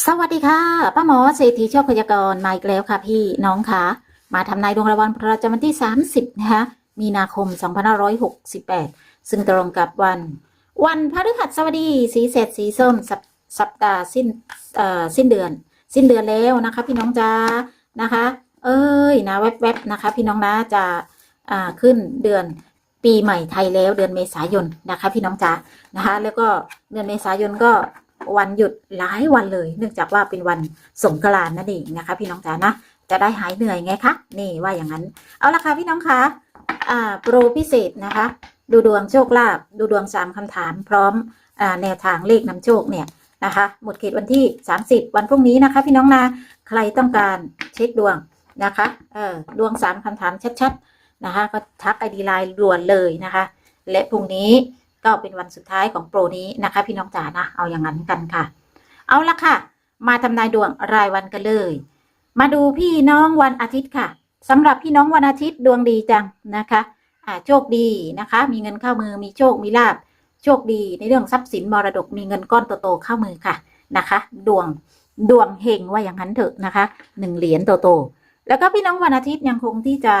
สวัสดีค่ะป้าหมอเศรษฐีโชคพยากรมาอีกแล้วค่ะ พี่น้องค่ะ มาทำนายดวงรางวัลประจำวันที่ 30 นะคะมีนาคม 2568 ซึ่งตรงกับวัน วันพฤหัสบดีสีเสดสีส้มสัปสัปดาห์สิ้นเอ่อสิ้นเดือน สิ้นเดือนแล้วนะคะ พี่น้องจ้านะคะ เอ้ยนะแวบๆนะคะ พี่น้องนะจะอ่าขึ้นเดือนปีใหม่ไทยแล้วเดือนเมษายนนะคะ พี่น้องจ้านะคะ แล้วก็เดือนเมษายนก็ วันหยุดหลายวันเลย เนื่องจากว่าเป็นวันสงกรานต์นั่นเองนะคะ พี่น้องจ๋านะจะได้หายเหนื่อยไงคะนี่ว่าอย่างนั้น เอาละค่ะพี่น้องคะอ่าโปรพิเศษนะคะ ดูดวงโชคลาภดูดวงสามคำถามพร้อมอ่าแนวทางเลขนำโชคเนี่ยนะคะหมดเขตวันที่ 30 วันพรุ่งนี้นะคะ พี่น้องนะใครต้องการเช็คดวงนะคะเออดวงสามคำถามชัดๆนะคะ ก็ทักไอดีไลน์ด่วนเลยนะคะ และพรุ่งนี้ ก็เป็นวันสุดท้ายของโปรนี้นะคะ พี่น้องจ๋านะเอาอย่างนั้นกันค่ะ เอาละค่ะ มาทำนายดวงรายวันกันเลย มาดูพี่น้องวันอาทิตย์ค่ะสำหรับพี่น้องวันอาทิตย์ดวงดีจังนะคะอ่าโชคดีนะคะ มีเงินเข้ามือมีโชคมีลาบโชคดีในเรื่องทรัพย์สินมรดกมีเงินก้อนโตๆเข้ามือค่ะนะคะ ดวงดวงเฮงว่าอย่างนั้นเถอะนะคะหนึ่งเหรียญโตๆแล้วก็พี่น้องวันอาทิตย์ยังคงที่จะ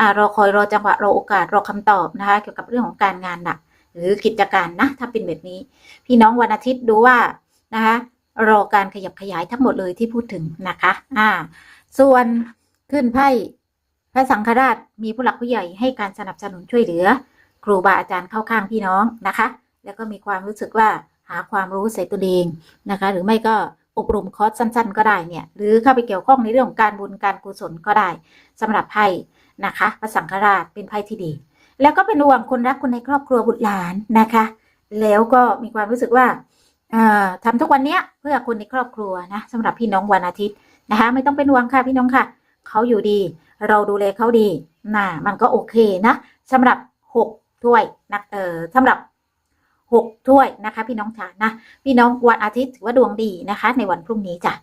อ่ารอคอยรอจังหวะรอโอกาสรอคำตอบนะคะ เกี่ยวกับเรื่องของการงานหนัก หรือกิจการนะถ้าเป็นแบบนี้ พี่น้องวันอาทิตย์ดูว่านะคะรอการขยับขยายทั้งหมดเลยที่พูดถึงนะคะ อ่า ส่วนขึ้นไพ่พระสังฆราชมีผู้หลักผู้ใหญ่ให้การสนับสนุนช่วยเหลือ ครูบาอาจารย์เข้าข้างพี่น้องนะคะ แล้วก็มีความรู้สึกว่าหาความรู้ใส่ตัวเองนะคะ หรือไม่ก็อบรมคอร์สสั้น ๆ ก็ได้เนี่ย หรือเข้าไปเกี่ยวข้องในเรื่องของการบุญการกุศลก็ได้สำหรับไพ่นะคะพระสังฆราชเป็นไพ่ที่ดี แล้วก็เป็นห่วงคนรักคนในครอบครัวบุตรหลานนะคะ แล้วก็มีความรู้สึกว่าเอ่อทำทุกวันเนี้ยเพื่อคนในครอบครัวนะสำหรับพี่น้องวันอาทิตย์นะคะ ไม่ต้องเป็นห่วงค่ะพี่น้องค่ะเขาอยู่ดี เราดูแลเขาดีน่ะมันก็โอเคนะสำหรับหกถ้วยนะเอ่อสำหรับหกถ้วยนะคะ พี่น้องจ๋านะพี่น้องวันอาทิตย์ถือว่าดวงดีนะคะ ในวันพรุ่งนี้จ้ะ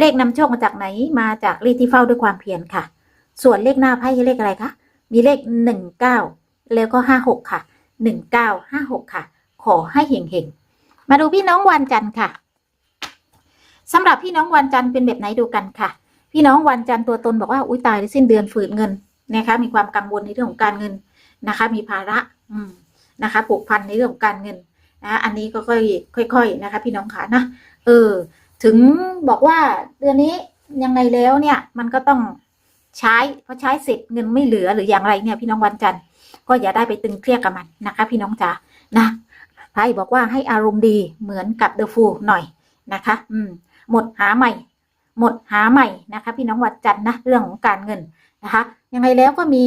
เลขนำโชคมาจากไหนมาจากเลขที่เฝ้าด้วยความเพียรค่ะ ส่วนเลขหน้าไพ่เลขอะไรคะ มีเลขหนึ่งเก้าแล้วก็ห้าหกค่ะหนึ่งเก้าห้าหกค่ะ ขอให้เฮงๆ มาดูพี่น้องวันจันทร์ค่ะสำหรับพี่น้องวันจันทร์เป็นแบบไหนดูกันค่ะ พี่น้องวันจันทร์ตัวตนบอกว่าอุ้ยตายสิ้นเดือนฝืนเงินนะคะ มีความกังวลในเรื่องของการเงินนะคะ มีภาระอืมนะคะผูกพันในเรื่องของการเงินนะอันนี้ก็ค่อยค่อยๆนะคะ พี่น้องขานะเออ ถึงบอกว่าเดือนนี้ยังไงแล้วเนี่ยมันก็ต้อง ใช้พอใช้เสร็จเงินไม่เหลือหรืออย่างไรเนี่ยพี่น้องวันจันทร์ก็อย่าได้ไปตึงเครียดกับมันนะคะ พี่น้องจ๋านะไพ่บอกว่าให้อารมณ์ดีเหมือนกับเดอะฟูหน่อยนะคะ อืม หมดหาใหม่ หมดหาใหม่นะคะ พี่น้องวันจันทร์นะเรื่องของการเงินนะคะ ยังไงแล้วก็มี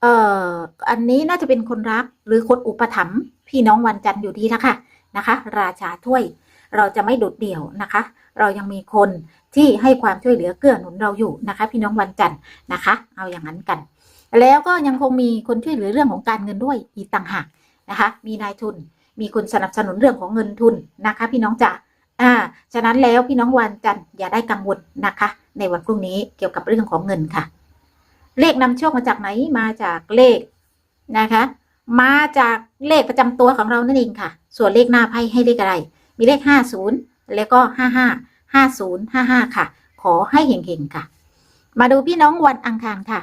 เอ่ออันนี้น่าจะเป็นคนรักหรือคนอุปถัมภ์พี่น้องวันจันทร์อยู่ดีแล้วค่ะนะคะ ราชาถ้วย เราจะไม่โดดเดี่ยวนะคะ เรายังมีคนที่ให้ความช่วยเหลือเกื้อหนุนเราอยู่นะคะ พี่น้องวันจันทร์นะคะ เอาอย่างนั้นกัน แล้วก็ยังคงมีคนช่วยเหลือเรื่องของการเงินด้วยอีกต่างหากนะคะ มีนายทุน มีคนสนับสนุนเรื่องของเงินทุนนะคะ พี่น้องจ๋าอ่า ฉะนั้นแล้วพี่น้องวันจันทร์อย่าได้กังวลนะคะ ในวันพรุ่งนี้เกี่ยวกับเรื่องของเงินค่ะ เลขนำโชคมาจากไหนมาจากเลขนะคะ มาจากเลขประจำตัวของเรานั่นเองค่ะ ส่วนเลขหน้าไพ่ให้เลขอะไร มีเลขห้าศูนย์แล้วก็ห้าห้าห้าศูนย์ห้าห้าค่ะ ขอให้เฮงๆค่ะ มาดูพี่น้องวันอังคารค่ะ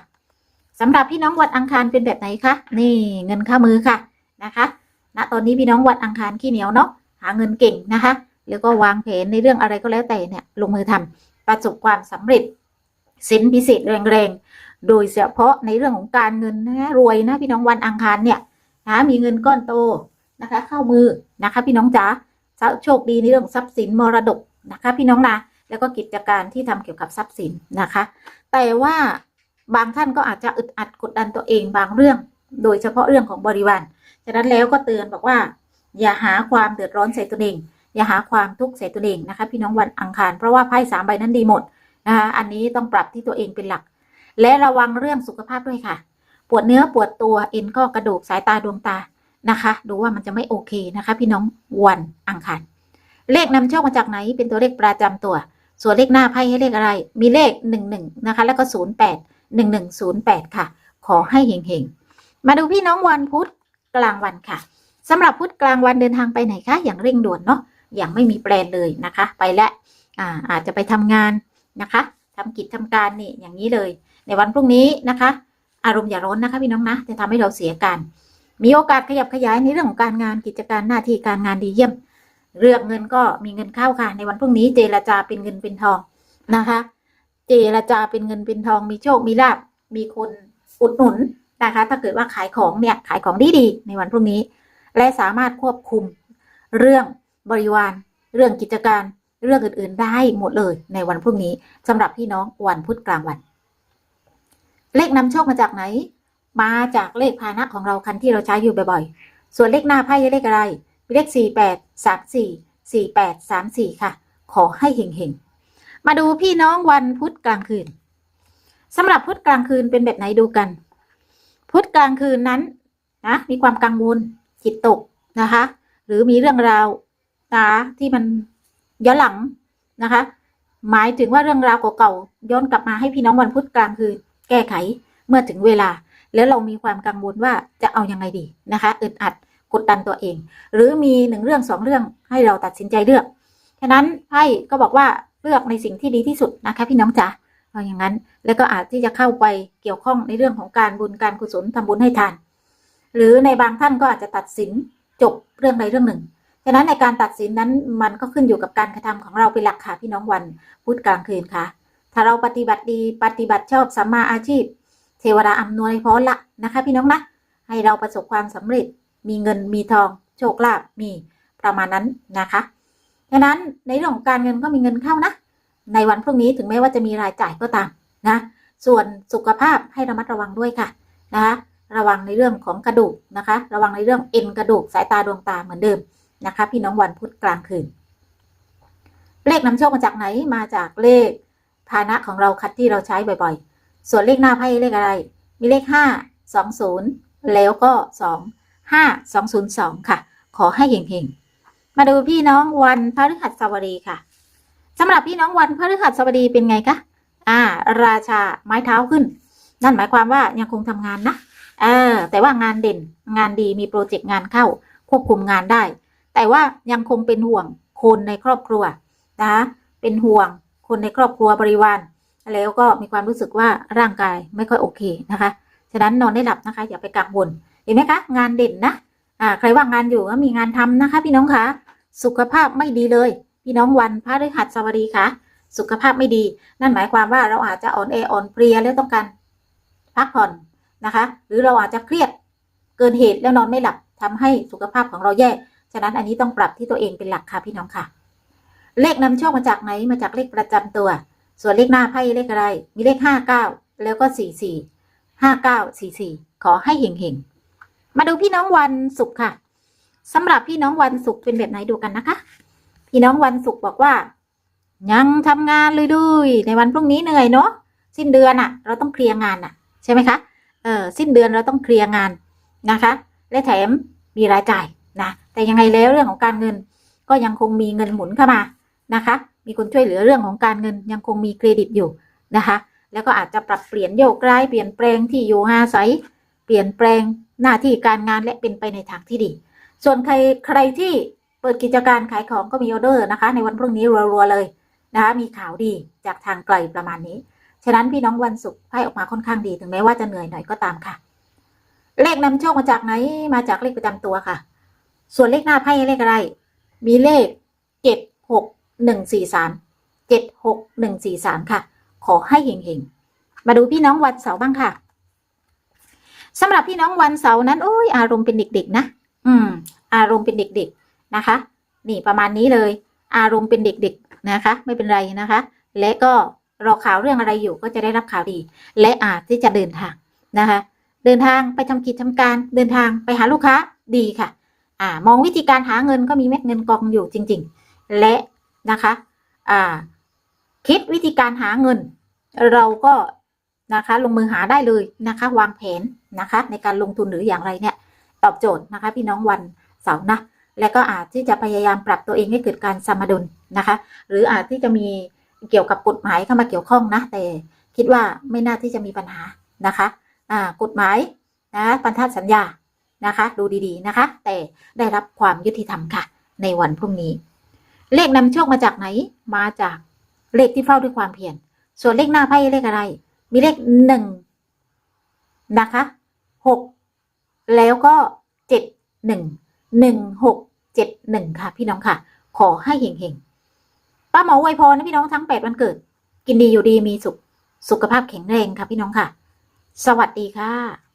สำหรับพี่น้องวันอังคารเป็นแบบไหนคะนี่เงินเข้ามือค่ะนะคะณตอนนี้พี่น้องวันอังคารขี้เหนียวเนาะหาเงินเก่งนะคะ แล้วก็วางแผนในเรื่องอะไรก็แล้วแต่เนี่ยลงมือทำประสบความสำเร็จสินพิเศษแรงๆ โดยเฉพาะในเรื่องของการเงินนะรวยนะพี่น้องวันอังคารเนี่ยนะมีเงินก้อนโตนะคะ เข้ามือนะคะ พี่น้องจ๋า โชคดีในเรื่องทรัพย์สินมรดกนะคะ พี่น้องนะแล้วก็กิจการที่ทำเกี่ยวกับทรัพย์สินนะคะ แต่ว่าบางท่านก็อาจจะอึดอัดกดดันตัวเองบางเรื่อง โดยเฉพาะเรื่องของบริวารฉะนั้นแล้วก็เตือนบอกว่า อย่าหาความเดือดร้อนใส่ตัวเอง อย่าหาความทุกข์ใส่ตัวเองนะคะ พี่น้องวันอังคารเพราะว่าไพ่สามใบนั้นดีหมดนะคะอันนี้ต้องปรับที่ตัวเองเป็นหลัก และระวังเรื่องสุขภาพด้วยค่ะ ปวดเนื้อปวดตัวเอ็นข้อกระดูกสายตาดวงตา นะคะ ดูว่ามันจะไม่โอเคนะคะ พี่น้องวันอังคารเลขนำโชคมาจากไหนเป็นตัวเลขประจำตัว ส่วนเลขหน้าไพ่ให้เลขอะไร มีเลขหนึ่งหนึ่งนะคะ แล้วก็ศูนย์แปดหนึ่งหนึ่งศูนย์แปดค่ะ ขอให้เฮงๆ มาดูพี่น้องวันพุธกลางวันค่ะสำหรับพุธกลางวันเดินทางไปไหนคะอย่างเร่งด่วนเนาะอย่างไม่มีแปลนเลยนะคะ ไปและอาอาจจะไปทำงานนะคะทำกิจทำการนี่อย่างนี้เลย ในวันพรุ่งนี้นะคะ อารมณ์อย่าร้อนนะคะพี่น้องนะจะทำให้เราเสียการ มีโอกาสขยับขยายในเรื่องของการงานกิจการหน้าที่การงานดีเยี่ยม เรื่องเงินก็มีเงินเข้าค่ะ ในวันพรุ่งนี้เจรจาเป็นเงินเป็นทองนะคะ เจรจาเป็นเงินเป็นทองมีโชคมีลาบมีคนอุดหนุนนะคะ ถ้าเกิดว่าขายของเนี่ยขายของดีดีๆในวันพรุ่งนี้ และสามารถควบคุมเรื่องบริวาร เรื่องกิจการเรื่องอื่นๆได้หมดเลยในวันพรุ่งนี้สำหรับพี่น้องวันพุธกลางวัน เลขนำโชคมาจากไหน มาจากเลขพาหนะของเราคันที่เราใช้อยู่บ่อยๆ ส่วนเลขหน้าไพ่เลขอะไร เลขสี่แปดสามสี่สี่แปดสามสี่ค่ะ ขอให้เฮงๆ มาดูพี่น้องวันพุธกลางคืนสำหรับพุธกลางคืนเป็นแบบไหนดูกัน พุธกลางคืนนั้นนะมีความกังวลจิตตกนะคะ หรือมีเรื่องราวนะที่มันย้อนหลังนะคะ หมายถึงว่าเรื่องราวเก่าๆย้อนกลับมาให้พี่น้องวันพุธกลางคืนแก้ไขเมื่อถึงเวลา แล้วเรามีความกังวลว่าจะเอายังไงดีนะคะอึดอัดกดดันตัวเอง หรือมีหนึ่งเรื่องสองเรื่องให้เราตัดสินใจเลือกฉะนั้นไพ่ก็บอกว่าเลือกในสิ่งที่ดีที่สุดนะคะพี่น้องจ๋าเอาอย่างนั้น แล้วก็อาจที่จะเข้าไปเกี่ยวข้องในเรื่องของการบุญการกุศลทำบุญให้ทาน หรือในบางท่านก็อาจจะตัดสินจบเรื่องใดเรื่องหนึ่งฉะนั้นในการตัดสินนั้นมันก็ขึ้นอยู่กับการกระทำของเราเป็นหลักค่ะพี่น้องวันพุธกลางคืนค่ะ ถ้าเราปฏิบัติดีปฏิบัติชอบสัมมาอาชีพ เทวดาอำนวยพรละนะคะ พี่น้องนะให้เราประสบความสำเร็จมีเงินมีทอง โชคลาภมีประมาณนั้นนะคะฉะนั้นในเรื่องของการเงินก็มีเงินเข้านะ ในวันพรุ่งนี้ถึงแม้ว่าจะมีรายจ่ายก็ตามนะ ส่วนสุขภาพให้ระมัดระวังด้วยค่ะนะคะระวังในเรื่องของกระดูกนะคะ ระวังในเรื่องเอ็นกระดูกสายตาดวงตาเหมือนเดิมนะคะ พี่น้องวันพุธกลางคืน เลขนำโชคมาจากไหนมาจากเลขพานะของเราคัดที่เราใช้บ่อย ส่วนเลขหน้าไพ่เลขอะไร มีเลขห้าสองศูนย์แล้วก็สองห้าสองศูนย์สองค่ะ ขอให้เฮงๆ มาดูพี่น้องวันพฤหัสบดีค่ะสำหรับพี่น้องวันพฤหัสบดีเป็นไงคะอ่า ราชาไม้เท้าขึ้น นั่นหมายความว่ายังคงทำงานนะเออแต่ว่างานเด่นงานดีมีโปรเจกต์งานเข้า ควบคุมงานได้ แต่ว่ายังคงเป็นห่วงคนในครอบครัวนะเป็นห่วงคนในครอบครัวบริวาร แล้วก็มีความรู้สึกว่าร่างกายไม่ค่อยโอเคนะคะ ฉะนั้นนอนได้หลับนะคะ อย่าไปกังวลเห็นไหมคะ งานเด่นนะอ่าใครว่างงานอยู่ก็มีงานทำนะคะ พี่น้องคะสุขภาพไม่ดีเลย พี่น้องวันพระฤหัสบดีค่ะสุขภาพไม่ดี นั่นหมายความว่าเราอาจจะอ่อนแออ่อนเพลียแล้วต้องการพักผ่อนนะคะ หรือเราอาจจะเครียดเกินเหตุแล้วนอนไม่หลับทำให้สุขภาพของเราแย่ ฉะนั้นอันนี้ต้องปรับที่ตัวเองเป็นหลักค่ะพี่น้องค่ะ เลขนำโชคมาจากไหนมาจากเลขประจำตัว ส่วนเลขหน้าไพ่เลขอะไร มีเลขห้าเก้าแล้วก็สี่สี่ห้าเก้าสี่สี่ขอให้เฮงๆมาดูพี่น้องวันศุกร์ค่ะสำหรับพี่น้องวันศุกร์เป็นแบบไหนดูกันนะคะ พี่น้องวันศุกร์บอกว่า ยังทำงานเลยด้วยในวันพรุ่งนี้เหนื่อยเนาะสิ้นเดือนอะ่ะ เราต้องเคลียร์งานอะ่ะ ใช่ไหมคะเออสิ้นเดือนเราต้องเคลียร์งานนะคะ และแถมมีรายจ่ายนะแต่ยังไงแล้วเรื่องของการเงินก็ยังคงมีเงินหมุนเข้ามานะคะ มีคนช่วยเหลือเรื่องของการเงินยังคงมีเครดิตอยู่นะคะ แล้วก็อาจจะปรับเปลี่ยนโยกย้ายเปลี่ยนแปลงที่อยู่อาศัย เปลี่ยนแปลงหน้าที่การงานและเป็นไปในทางที่ดี ส่วนใครใครที่เปิดกิจการขายของก็มีออเดอร์นะคะ ในวันพรุ่งนี้รัวๆเลยนะคะมีข่าวดีจากทางไกลประมาณนี้ ฉะนั้นพี่น้องวันศุกร์ไพ่ออกมาค่อนข้างดีถึงแม้ว่าจะเหนื่อยหน่อยก็ตามค่ะ เลขนำโชคมาจากไหนมาจากเลขประจำตัวค่ะ ส่วนเลขหน้าไพ่เลขอะไร มีเลขเจ็ดหก หนึ่งสี่สามเจ็ดหกหนึ่งสี่สามค่ะ ขอให้เฮงๆ มาดูพี่น้องวันเสาร์บ้างค่ะสำหรับพี่น้องวันเสาร์นั้นโอ้ยอารมณ์เป็นเด็กๆนะ อืม อารมณ์เป็นเด็กๆนะคะ นี่ประมาณนี้เลย อารมณ์เป็นเด็กๆนะคะ ไม่เป็นไรนะคะ และก็รอข่าวเรื่องอะไรอยู่ก็จะได้รับข่าวดี และอาจที่จะเดินทางนะคะ เดินทางไปทำกิจทำการเดินทางไปหาลูกค้าดีค่ะ อ่ามองวิธีการหาเงินก็มีเม็ดเงินกองอยู่จริง ๆ และ นะคะอ่าคิดวิธีการหาเงิน เราก็นะคะลงมือหาได้เลยนะคะ วางแผนนะคะ ในการลงทุนหรืออย่างไรเนี่ย ตอบโจทย์นะคะ พี่น้องวันเสาร์นะและก็อาจที่จะพยายามปรับตัวเองให้เกิดการสมดุลนะคะ หรืออาจที่จะมีเกี่ยวกับกฎหมายเข้ามาเกี่ยวข้องนะ แต่คิดว่าไม่น่าที่จะมีปัญหานะคะอ่ากฎหมายนะพันธสัญญานะคะ ดูดีๆนะคะ แต่ได้รับความยุติธรรมค่ะ ในวันพรุ่งนี้ เลขนำโชคมาจากไหน มาจากเลขที่เฝ้าด้วยความเพียร ส่วนเลขหน้าไพ่เลขอะไร มีเลขหนึ่งนะคะหกแล้วก็เจ็ดหนึ่งหนึ่งหกเจ็ดหนึ่งค่ะ พี่น้องค่ะ ขอให้เฮงๆป้าหมออวยพรนะพี่น้องทั้งแปดวันเกิด กินดีอยู่ดีมีสุข สุขภาพแข็งแรงค่ะพี่น้องค่ะ สวัสดีค่ะ